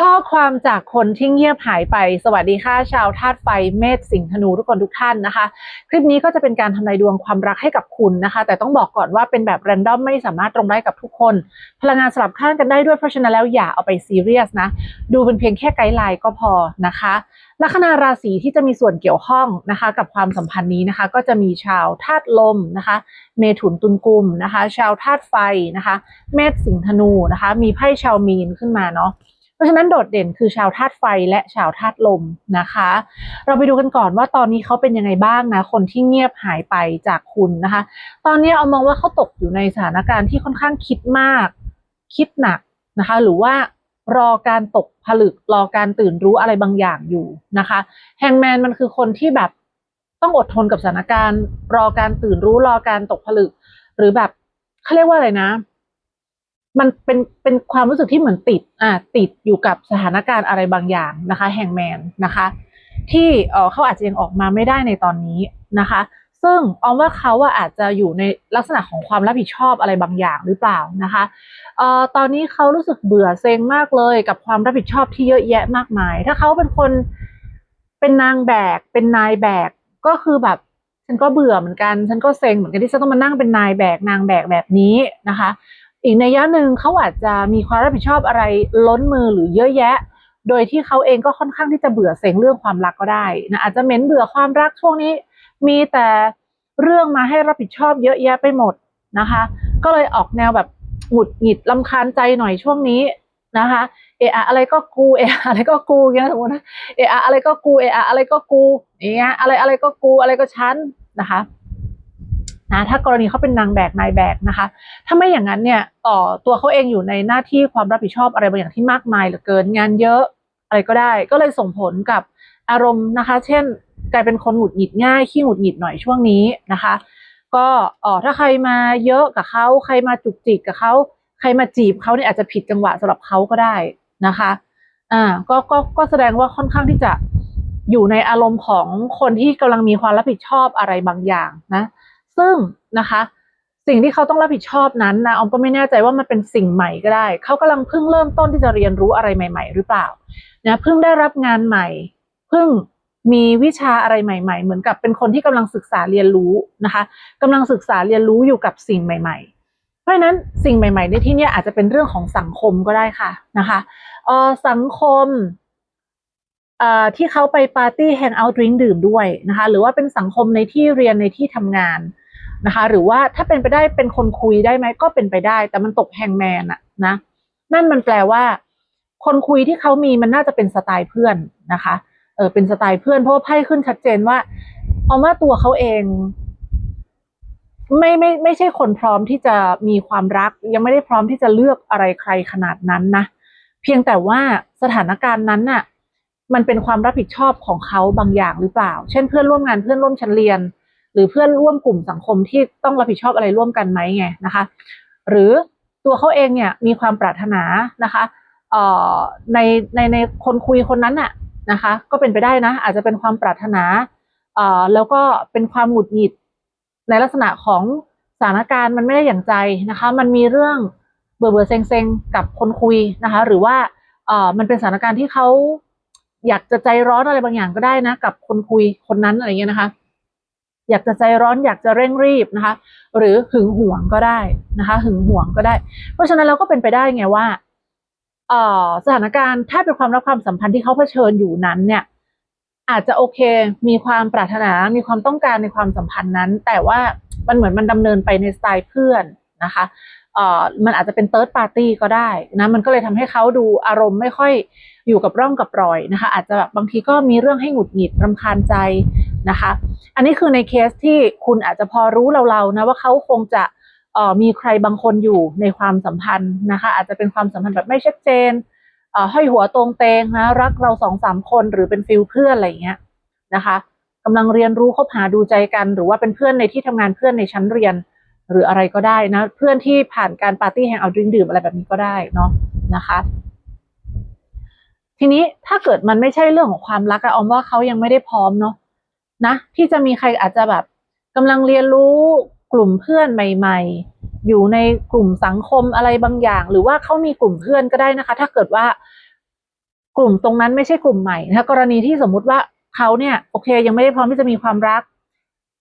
ข้อความจากคนที่เงียบหายไป สวัสดีค่ะชาวธาตุไฟเมษสิงห์ธนูทุกคนทุกท่านนะคะ คลิปนี้ก็จะเป็นการทำนายดวงความรักให้กับคุณนะคะ แต่ต้องบอกก่อนว่าเป็นแบบแรนดอมไม่สามารถตรงได้กับทุกคน พลังงานสลับข้างกันได้ด้วยเพราะฉะนั้นแล้วอย่าเอาไปซีเรียสนะ ดูเป็นเพียงแค่ไกด์ไลน์ก็พอนะคะลัคนาราศีที่จะมีส่วนเกี่ยวข้องนะคะ กับความสัมพันธ์นี้นะคะ ก็จะมีชาวธาตุลมนะคะ เมถุนตุลกุมนะคะ ชาวธาตุไฟนะคะ เมษสิงห์ธนูนะคะ มีไพ่ชาวมีนขึ้นมาเนาะ ราะฉะนั้นโดดเด่นคือชาวธาตุไฟและชาวธาตุลมนะคะ เราไปดูกันก่อนว่าตอนนี้เขาเป็นยังไงบ้างนะคนที่เงียบหายไปจากคุณนะคะ ตอนนี้เอามองว่าเขาตกอยู่ในสถานการณ์ที่ค่อนข้างคิดมาก คิดหนักนะคะ หรือว่ารอการตกผลึกรอการตื่นรู้อะไรบางอย่างอยู่นะคะแฮงแมนมันคือคนที่แบบต้องอดทนกับสถานการณ์ รอการตื่นรู้รอการตกผลึก หรือแบบเขาเรียกว่าอะไรนะ มันเป็นเป็นความรู้สึกที่เหมือนติดอ่าติดอยู่กับสถานการณ์อะไรบางอย่างนะคะแฮงแมนนะคะ ที่เออเขาอาจจะยังออกมาไม่ได้ในตอนนี้นะคะ ซึ่งออมว่าเขาอะอาจจะอยู่ในลักษณะของความรับผิดชอบอะไรบางอย่างหรือเปล่านะคะเอ่อตอนนี้เขารู้สึกเบื่อเซ็งมากเลย กับความรับผิดชอบที่เยอะแยะมากมาย ถ้าเขาเป็นคนเป็นนางแบก เป็นนายแบกก็คือแบบฉันก็เบื่อเหมือนกัน ฉันก็เซ็งเหมือนกันที่จะต้องมานั่งเป็นนายแบกนางแบกแบบนี้นะคะ อีกในยะหนึ่งเขาอาจจะมีความรับผิดชอบอะไรล้นมือหรือเยอะแยะ โดยที่เขาเองก็ค่อนข้างที่จะเบื่อเซ็งเรื่องความรักก็ได้นะอาจจะเหม็นเบื่อความรักช่วงนี้ มีแต่เรื่องมาให้รับผิดชอบเยอะแยะไปหมดนะคะ ก็เลยออกแนวแบบหงุดหงิดลำคาญใจหน่อยช่วงนี้นะคะ เอะอะอะไรก็กูเอะอะอะไรก็กูอย่างเงี้ยสมมตินะเอะอะอะไรก็กูเออะอะไรก็กูอย่างเงี้ยอะไรอะไรก็กูอะไรก็ฉันนะคะ นะถ้ากรณีเขาเป็นนางแบกนายแบกนะคะ ถ้าไม่อย่างนั้นเนี่ยต่อตัวเขาเองอยู่ในหน้าที่ความรับผิดชอบอะไรบางอย่างที่มากมายเหลือเกินงานเยอะอะไรก็ได้ ก็เลยส่งผลกับอารมณ์นะคะ เช่นกลายเป็นคนหงุดหงิดง่ายขี้หงุดหงิดหน่อยช่วงนี้นะคะ ก็เออถ้าใครมาเยอะกับเขาใครมาจุกจิกกับเขาใครมาจีบเขาเนี่ยอาจจะผิดจังหวะสำหรับเขาก็ได้นะคะอ่าก็ก็ก็แสดงว่าค่อนข้างที่จะอยู่ในอารมณ์ของคนที่กำลังมีความรับผิดชอบอะไรบางอย่างนะ ซึ่งนะคะ สิ่งที่เขาต้องรับผิดชอบนั้นนะออมก็ไม่แน่ใจว่ามันเป็นสิ่งใหม่ก็ได้ เขากำลังเพิ่งเริ่มต้นที่จะเรียนรู้อะไรใหม่ ๆ หรือเปล่านะเพิ่งได้รับงานใหม่ เพิ่งมีวิชาอะไรใหม่ ๆ เหมือนกับเป็นคนที่กำลังศึกษาเรียนรู้นะคะกำลังศึกษาเรียนรู้อยู่กับสิ่งใหม่ๆเพราะนั้นสิ่งใหม่ๆในที่นี้อาจจะเป็นเรื่องของสังคมก็ได้ค่ะนะคะเอ่อสังคมอ่อที่เขาไปปาร์ตี้แฮงเอาท์ดริงดื่มด้วยนะคะ หรือว่าเป็นสังคมในที่เรียนในที่ทำงาน นะคะ หรือว่าถ้าเป็นไปได้เป็นคนคุยได้ไหมก็เป็นไปได้ แต่มันตกแฮงแมนอะนะ นั่นมันแปลว่า คนคุยที่เขามีมันน่าจะเป็นสไตล์เพื่อนนะคะเออเป็นสไตล์เพื่อนเพราะว่าไพ่ขึ้นชัดเจนว่าเอาว่าตัวเขาเอง ไม่ไม่ไม่ใช่คนพร้อมที่จะมีความรัก ยังไม่ได้พร้อมที่จะเลือกอะไรใครขนาดนั้นนะเพียงแต่ว่าสถานการณ์นั้นน่ะ มันเป็นความรับผิดชอบของเขาบางอย่างหรือเปล่า เช่นเพื่อนร่วมงานเพื่อนร่วมชั้นเรียน หรือเพื่อนร่วมกลุ่มสังคมที่ต้องรับผิดชอบอะไรร่วมกันไหมไงนะคะ หรือตัวเขาเองเนี่ยมีความปรารถนานะคะในในในคนคุยคนนั้นน่ะนะคะ ก็เป็นไปได้นะ อาจจะเป็นความปรารถนาแล้วก็เป็นความหงุดหงิดในลักษณะของสถานการณ์มันไม่ได้อย่างใจนะคะ มันมีเรื่องเบื่อเบื่อเซ็งเซ็งกับคนคุยนะคะ หรือว่ามันเป็นสถานการณ์ที่เขาอยากจะใจร้อนอะไรบางอย่างก็ได้นะ กับคนคุยคนนั้นอะไรเงี้ยนะคะ อยากจะใจร้อนอยากจะเร่งรีบนะคะ หรือหึงหวงก็ได้นะคะหึงหวงก็ได้ เพราะฉะนั้นเราก็เป็นไปได้ไงว่าสถานการณ์ถ้าเป็นความรักความสัมพันธ์ที่เขาเผชิญอยู่นั้นเนี่ยอาจจะโอเคมีความปรารถนา มีความต้องการในความสัมพันธ์นั้น แต่ว่ามันเหมือนมันดำเนินไปในสไตล์เพื่อนนะคะเอ่อมันอาจจะเป็นเติร์ดปาร์ตี้ก็ได้นะ มันก็เลยทำให้เขาดูอารมณ์ไม่ค่อยอยู่กับร่องกับรอยนะคะ อาจจะแบบบางทีก็มีเรื่องให้หงุดหงิดรำคาญใจ นะคะ อันนี้คือในเคสที่คุณอาจจะพอรู้เราๆนะว่าเขาคงจะออมีใครบางคนอยู่ในความสัมพันธ์นะคะ อาจจะเป็นความสัมพันธ์แบบไม่ชัดเจนเอ่อห้อยหัวตรงเตงนะรักเราสองสามคนหรือเป็นฟิลเพื่อนอะไรอย่างเงี้ยนะคะกำลังเรียนรู้คบหาดูใจกัน หรือว่าเป็นเพื่อนในที่ทำงานเพื่อนในชั้นเรียน หรืออะไรก็ได้นะ เพื่อนที่ผ่านการปาร์ตี้แฮงเอาดื่มดื่มอะไรแบบนี้ก็ได้เนาะนะคะ ทีนี้ถ้าเกิดมันไม่ใช่เรื่องของความรักอะออมว่าเขายังไม่ได้พร้อมเนาะ นะที่จะมีใครอาจจะแบบกำลังเรียนรู้กลุ่มเพื่อนใหม่ ๆ อยู่ในกลุ่มสังคมอะไรบางอย่าง หรือว่าเขามีกลุ่มเพื่อนก็ได้นะคะ ถ้าเกิดว่ากลุ่มตรงนั้นไม่ใช่กลุ่มใหม่นะคะกรณีที่สมมุติว่าเขาเนี่ยโอเค ยังไม่ได้พร้อมที่จะมีความรัก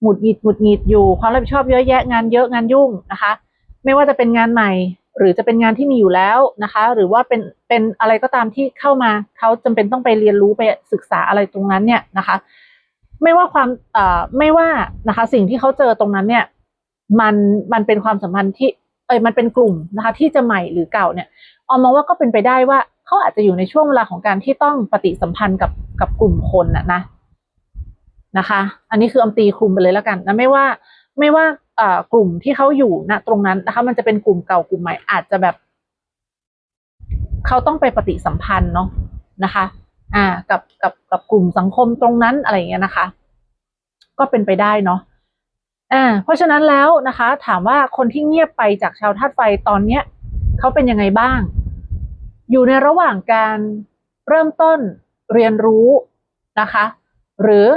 หงุดหงิดหงุดหงิดอยู่ความรับผิดชอบเยอะแยะงานเยอะงานยุ่งนะคะ ไม่ว่าจะเป็นงานใหม่ หรือจะเป็นงานที่มีอยู่แล้วนะคะ หรือว่าเป็นเป็นอะไรก็ตามที่เข้ามาเขาจำเป็นต้องไปเรียนรู้ไปศึกษาอะไรตรงนั้นเนี่ยนะคะ ไม่ว่าความอไม่ว่านะคะ สิ่งที่เขาเจอตรงนั้นเนี่ย มันมันเป็นความสัมพันธ์ที่ เอยมันเป็นกลุ่มนะคะ ที่จะใหม่หรือเก่าเนี่ยออมมองว่าก็เป็นไปได้ว่าเขาอาจจะอยู่ในช่วงเวลาของการที่ต้องปฏิสัมพันธ์กับกับกลุ่มคนน่ะนะนะคะ อันนี้คือออมตีคลุมไปเลยแล้วกันนะไม่ว่าไม่ว่าเอกลุ่มที่เขาอยู่ณตรงนั้นนะคะ มันจะเป็นกลุ่มเก่ากลุ่มใหม่อาจจะแบบเขาต้องไปปฏิสัมพันธ์เนาะนะคะ อ่ากับกับกับกลุ่มสังคมตรงนั้นอะไรอย่างเงี้ยนะคะ ก็เป็นไปได้เนาะอ่าเพราะฉะนั้นแล้วนะคะ ถามว่าคนที่เงียบไปจากชาวธาตุไฟตอนเนี้ยเขาเป็นยังไงบ้าง อยู่ในระหว่างการเริ่มต้นเรียนรู้นะคะ หรือ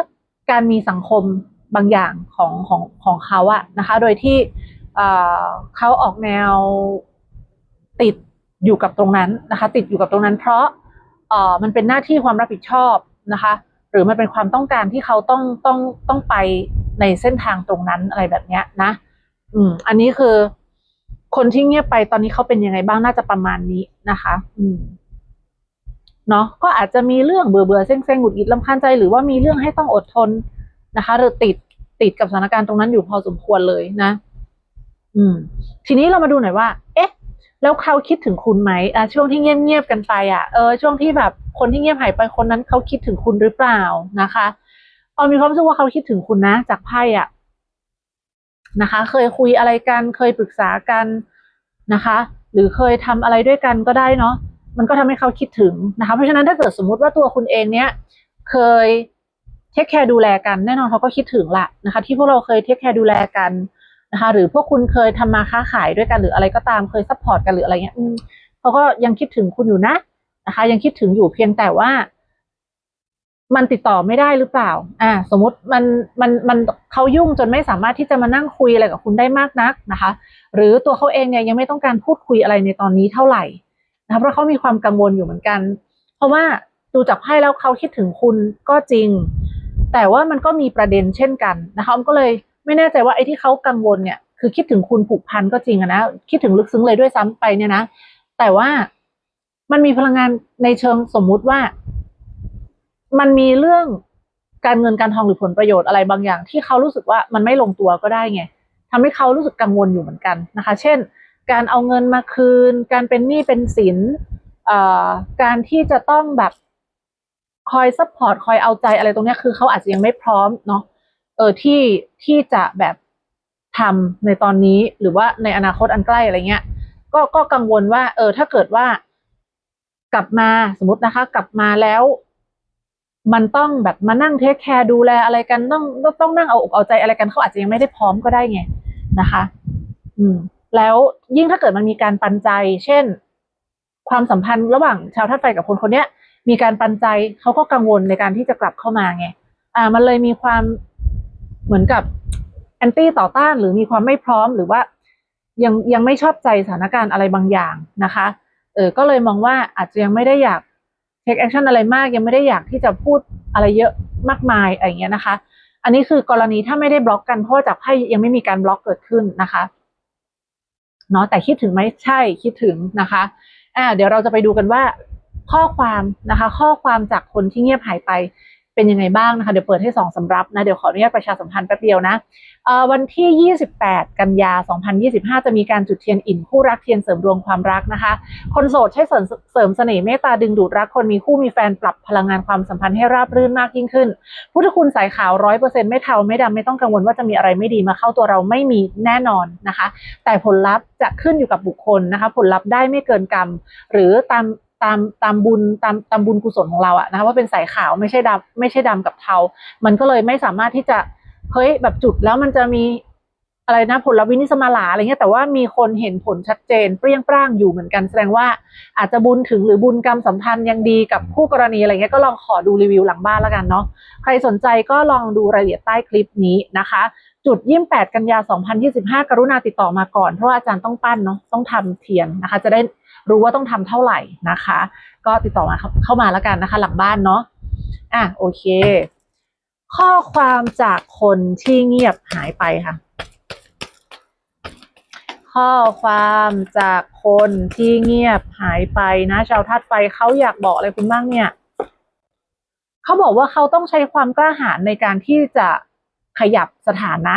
การมีสังคมบางอย่างของของของเขาอะนะคะ โดยที่เอ่อเขาออกแนวติดอยู่กับตรงนั้นนะคะ ติดอยู่กับตรงนั้นเพราะ เอ่อมันเป็นหน้าที่ความรับผิดชอบนะคะ หรือมันเป็นความต้องการที่เขาต้องต้องต้องไปในเส้นทางตรงนั้นอะไรแบบเนี้ยนะ อืม อันนี้คือ คนที่เงียบไปตอนนี้เขาเป็นยังไงบ้างน่าจะประมาณนี้นะคะ อืมเนาะก็อาจจะมีเรื่องเบื่อเบื่อเซ็งเซ็งหงุดหงิดลำคาญใจ หรือว่ามีเรื่องให้ต้องอดทนนะคะ หรือติดติดกับสถานการณ์ตรงนั้นอยู่พอสมควรเลยนะ อืม ทีนี้เรามาดูหน่อยว่า เอ๊ะ แล้วเขาคิดถึงคุณไหมอะช่วงที่เงียบๆกันไปอะเออช่วงที่แบบคนที่เงียบหายไปคนนั้นเขาคิดถึงคุณหรือเปล่านะคะออมมีความรู้สึกว่าเขาคิดถึงคุณนะ จากไพ่อะนะคะ เคยคุยอะไรกันเคยปรึกษากันนะคะ หรือเคยทำอะไรด้วยกันก็ได้เนาะมันก็ทำให้เขาคิดถึงนะคะ เพราะฉะนั้นถ้าเกิดสมมุติว่าตัวคุณเองเนี้ยเคยเทคแคร์ดูแลกันแน่นอนเขาก็คิดถึงละนะคะ ที่พวกเราเคยเทคแคร์ดูแลกัน นะคะหรือพวกคุณเคยทำมาค้าขายด้วยกันหรืออะไรก็ตามเคยซัพพอร์ตกันหรืออะไรเงี้ยเขาก็ยังคิดถึงคุณอยู่นะนะคะ ยังคิดถึงอยู่เพียงแต่ว่า มันติดต่อไม่ได้หรือเปล่า อ่า สมมติมันมันมันเขายุ่งจนไม่สามารถที่จะมานั่งคุยอะไรกับคุณได้มากนักนะคะ หรือตัวเขาเองเนี่ยยังไม่ต้องการพูดคุยอะไรในตอนนี้เท่าไหร่นะคะเพราะเขามีความกังวลอยู่เหมือนกัน เพราะว่าดูจากไพ่แล้วเขาคิดถึงคุณก็จริง แต่ว่ามันก็มีประเด็นเช่นกันนะคะก็เลย ไม่แน่ใจว่าไอ้ที่เขากังวลเนี่ย คือคิดถึงคุณผูกพันก็จริงอะนะ คิดถึงลึกซึ้งเลยด้วยซ้ำไปเนี่ยนะ แต่ว่ามันมีพลังงานในเชิงสมมุติว่า มันมีเรื่องการเงินการทองหรือผลประโยชน์อะไรบางอย่าง ที่เขารู้สึกว่ามันไม่ลงตัวก็ได้ไงทำให้เขารู้สึกกังวลอยู่เหมือนกันนะคะ เช่น การเอาเงินมาคืน การเป็นหนี้เป็นสินอ่อการที่จะต้องแบบคอยซัพพอร์ตคอยเอาใจอะไรตรงเนี้ยคือเขาอาจจะยังไม่พร้อมเนาะ เออที่ที่จะแบบทำในตอนนี้หรือว่าในอนาคตอันใกล้อะไรเงี้ย ก็ก็กังวลว่า เออ ถ้าเกิดว่า กลับมาสมมตินะคะ กลับมาแล้ว มันต้องแบบมานั่งเทคแคร์ดูแลอะไรกันต้องต้องต้องนั่งเอาอกเอาใจอะไรกันเขาอาจจะยังไม่ได้พร้อมก็ได้ไงนะคะ อืม แล้วยิ่งถ้าเกิดมันมีการปันใจ เช่น ความสัมพันธ์ระหว่างชาวธาไฟกับคนคนเนี้ย มีการปันใจเขาก็กังวลในการที่จะกลับเข้ามาไง อ่า มันเลยมีความ เหมือนกับแอนตี้ต่อต้านหรือมีความไม่พร้อมหรือว่ายังยังไม่ชอบใจสถานการณ์อะไรบางอย่างนะคะเออก็เลยมองว่าอาจจะยังไม่ได้อยาก take action อะไรมาก ยังไม่ได้อยากที่จะพูดอะไรเยอะมากมายอะไรเงี้ยนะคะ อันนี้คือกรณีถ้าไม่ได้บล็อกกันเพราะจากไพ่ยังไม่มีการบล็อกเกิดขึ้นนะคะเนาะแต่คิดถึงไหมใช่คิดถึงนะคะอ่าเดี๋ยวเราจะไปดูกันว่าข้อความนะคะ ข้อความจากคนที่เงียบหายไป เป็นยังไงบ้างนะคะ เดี๋ยวเปิดให้สองสำรับนะ เดี๋ยวขออนุญาตประชาสัมพันธ์แป๊บเดียวนะวันที่ 28 กันยา 2025 จะมีการจุดเทียนอิ่นคู่รักเทียนเสริมดวงความรักนะคะ คนโสดใช้เสริมเสริมเสน่ห์เมตตาดึงดูดรักคนมีคู่มีแฟนปรับพลังงานความสัมพันธ์ให้ราบรื่นมากยิ่งขึ้น พุทธคุณสายขาวร้อยเปอร์เซ็นต์ไม่เทาไม่ดำไม่ต้องกังวลว่าจะมีอะไรไม่ดีมาเข้าตัวเราไม่มีแน่นอนนะคะ แต่ผลลัพธ์จะขึ้นอยู่กับบุคคลนะคะ ผลลัพธ์ได้ไม่เกินกรรม หรือตาม ตามตามบุญตามตามบุญกุศลของเราอะนะคะว่าเป็นสายขาวไม่ใช่ดำไม่ใช่ดำกับเทา มันก็เลยไม่สามารถที่จะเฮ้ยแบบจุดแล้วมันจะมีอะไรนะผลลัพธ์วินิสมาลาอะไรเงี้ยแต่ว่ามีคนเห็นผลชัดเจน เปรี้ยงปร้างอยู่เหมือนกันแสดงว่าอาจจะบุญถึงหรือบุญกรรมสัมพันธ์ยังดีกับคู่กรณีอะไรเงี้ยก็ลองขอดูรีวิวหลังบ้านแล้วกันเนาะใครสนใจก็ลองดูรายละเอียดใต้คลิปนี้นะคะ จุดยี่แปดกันยา 2025 กรุณาติดต่อมาก่อน เพราะว่าอาจารย์ต้องปั้นเนาะต้องทำเทียนนะคะ จะได้ รู้ว่าต้องทำเท่าไหร่นะคะ ก็ติดต่อมาเข้ามาแล้วกันนะคะ หลังบ้านเนาะอะโอเค ข้อความจากคนที่เงียบหายไปค่ะ ข้อความจากคนที่เงียบหายไปนะชาวธาตุไฟเขาอยากบอกอะไรคุณบ้างเนี่ยเขาบอกว่าเขาต้องใช้ความกล้าหาญในการที่จะขยับสถานะ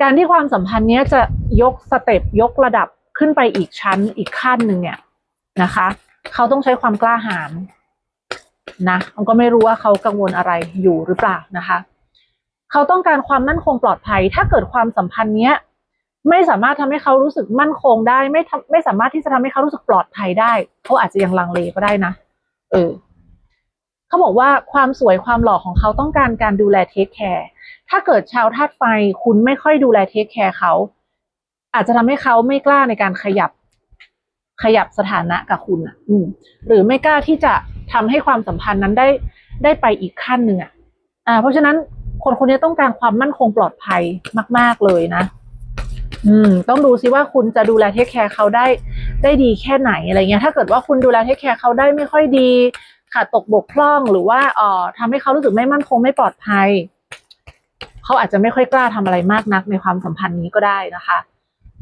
การที่ความสัมพันธ์เนี้ยจะยกสเต็ปยกระดับ ขึ้นไปอีกชั้นอีกขั้นหนึ่งเนี่ยนะคะ เขาต้องใช้ความกล้าหาญนะมันก็ไม่รู้ว่าเขากังวลอะไรอยู่หรือเปล่านะคะ เขาต้องการความมั่นคงปลอดภัย ถ้าเกิดความสัมพันธ์เนี้ยไม่สามารถทำให้เขารู้สึกมั่นคงได้ ไม่ทำไม่สามารถที่จะทำให้เขารู้สึกปลอดภัยได้เขาอาจจะยังลังเลก็ได้นะ เออเขาบอกว่าความสวยความหล่อของเขาต้องการการดูแลเทคแคร์ถ้าเกิดชาวธาตุไฟคุณไม่ค่อยดูแลเทคแคร์เขา อาจจะทำให้เขาไม่กล้าในการขยับ ขยับสถานะกับคุณอะ อืม หรือไม่กล้าที่จะทำให้ความสัมพันธ์นั้นได้ได้ไปอีกขั้นหนึ่งอะ อ่า เพราะฉะนั้นคนคนนี้ต้องการความมั่นคงปลอดภัยมาก ๆเลยนะ อืม ต้องดูซิว่าคุณจะดูแลเทคแคร์เขาได้ได้ดีแค่ไหนอะไรเงี้ย ถ้าเกิดว่าคุณดูแลเทคแคร์เขาได้ไม่ค่อยดีขาดตกบกพร่องหรือว่าเอ่อทำให้เขารู้สึกไม่มั่นคงไม่ปลอดภัย เขาอาจจะไม่ค่อยกล้าทำอะไรมากนักในความสัมพันธ์นี้ก็ได้นะคะ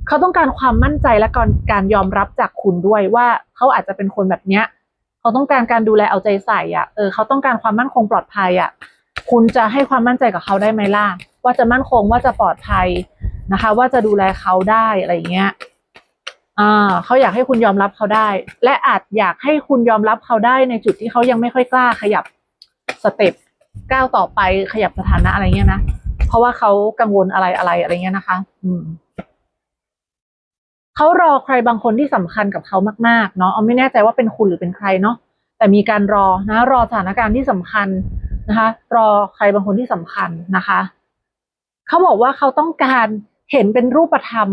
เขาต้องการความมั่นใจและการการยอมรับจากคุณด้วยว่าเขาอาจจะเป็นคนแบบเนี้ยเขาต้องการการดูแลเอาใจใส่อะเออเขาต้องการความมั่นคงปลอดภัยอะคุณจะให้ความมั่นใจกับเขาได้ไหมล่ะว่าจะมั่นคงว่าจะปลอดภัยนะคะ ว่าจะดูแลเขาได้อะไรอย่างเงี้ยอ่าเขาอยากให้คุณยอมรับเขาได้ และอาจอยากให้คุณยอมรับเขาได้ในจุดที่เขายังไม่ค่อยกล้าขยับสเต็ปก้าวต่อไปขยับสถานะอะไรเงี้ยนะเพราะว่าเขากังวลอะไรอะไรอะไรเงี้ยนะคะ อืม เขารอใครบางคนที่สำคัญกับเขามากๆเนาะเอาไม่แน่ใจว่าเป็นคุณหรือเป็นใครเนาะแต่มีการรอนะรอสถานการณ์ที่สำคัญนะคะ รอใครบางคนที่สำคัญนะคะเขาบอกว่าเขาต้องการเห็นเป็นรูปธรรม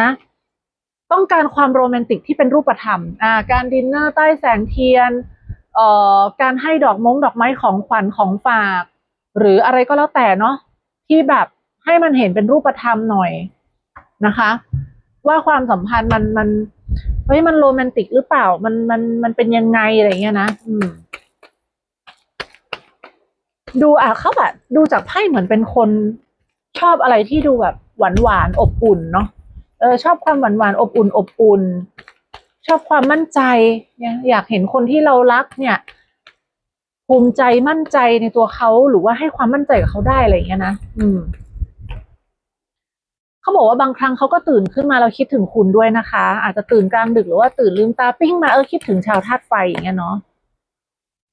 นะ ต้องการความโรแมนติกที่เป็นรูปธรรมอ่าการดินเนอร์ใต้แสงเทียนเอ่อการให้ดอกมงดอกไม้ของขวัญของฝาก หรืออะไรก็แล้วแต่เนาะที่แบบให้มันเห็นเป็นรูปธรรมหน่อยนะคะ ว่าความสัมพันธ์มันมันเฮ้ยมันโรแมนติกหรือเปล่า มันมันมันเป็นยังไงอะไรเงี้ยนะอืม ดูอะเขาแบบดูจากไพ่เหมือนเป็นคนชอบอะไรที่ดูแบบหวานหวานอบอุ่นเนาะเออชอบความหวานหวานอบอุ่น อบอุ่น ชอบความมั่นใจเนี่ยอยากเห็นคนที่เรารักเนี่ยภูมิใจมั่นใจในตัวเขาหรือว่าให้ความมั่นใจกับเขาได้อะไรอย่างเงี้ยนะ อืม เขาบอกว่าบางครั้งเขาก็ตื่นขึ้นมาเราคิดถึงคุณด้วยนะคะ อาจจะตื่นกลางดึกหรือว่าตื่นลืมตาปิ้งมาเออคิดถึงชาวธาตุไฟอย่างเงี้ยเนาะ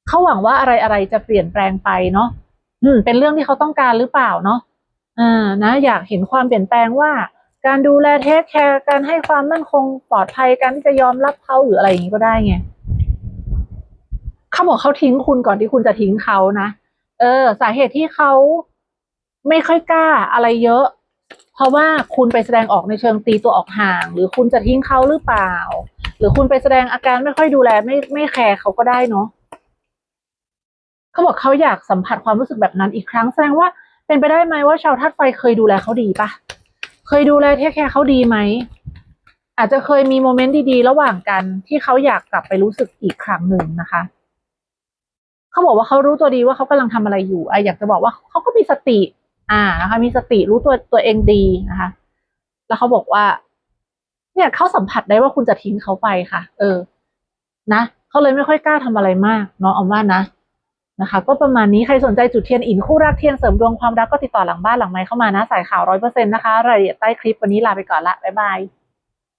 เขาหวังว่าอะไรอะไรจะเปลี่ยนแปลงไปเนาะอืม เป็นเรื่องที่เขาต้องการหรือเปล่าเนาะอ่านะ อยากเห็นความเปลี่ยนแปลงว่า การดูแลเทคแคร์การให้ความมั่นคงปลอดภัยการที่จะยอมรับเขาหรืออะไรอย่างนี้ก็ได้ไงเขาบอกเขาทิ้งคุณก่อนที่คุณจะทิ้งเขานะเออ สาเหตุที่เขาไม่ค่อยกล้าอะไรเยอะ เพราะว่าคุณไปแสดงออกในเชิงตีตัวออกห่าง หรือคุณจะทิ้งเขาหรือเปล่า หรือคุณไปแสดงอาการไม่ค่อยดูแลไม่ไม่แคร์เขาก็ได้เนาะเขาบอกเขาอยากสัมผัสความรู้สึกแบบนั้นอีกครั้งแสดงว่าเป็นไปได้ไหมว่าชาวธาตุไฟเคยดูแลเขาดีปะเคยดูแลเทคแคร์เขาดีไหมอาจจะเคยมีโมเมนต์ดีๆ ระหว่างกันที่เขาอยากกลับไปรู้สึกอีกครั้งหนึ่งนะคะ เขาบอกว่าเขารู้ตัวดีว่าเขากำลังทำอะไรอยู่ไออยากจะบอกว่าเขาก็มีสติ อ่านะคะ มีสติรู้ตัวตัวเองดีนะคะ แล้วเขาบอกว่า เนี่ยเขาสัมผัสได้ว่าคุณจะทิ้งเขาไปค่ะ เออ นะเขาเลยไม่ค่อยกล้าทำอะไรมากเนาะเอาว่านะนะคะ ก็ประมาณนี้ใครสนใจจุดเทียนอินคู่รักเทียนเสริมดวงความรักก็ติดต่อหลังบ้านหลังไม้เข้ามานะสายข่าวร้อยเปอร์เซ็นต์นะคะรายละเอียดใต้คลิปวันนี้ลาไปก่อนละบ๊ายบาย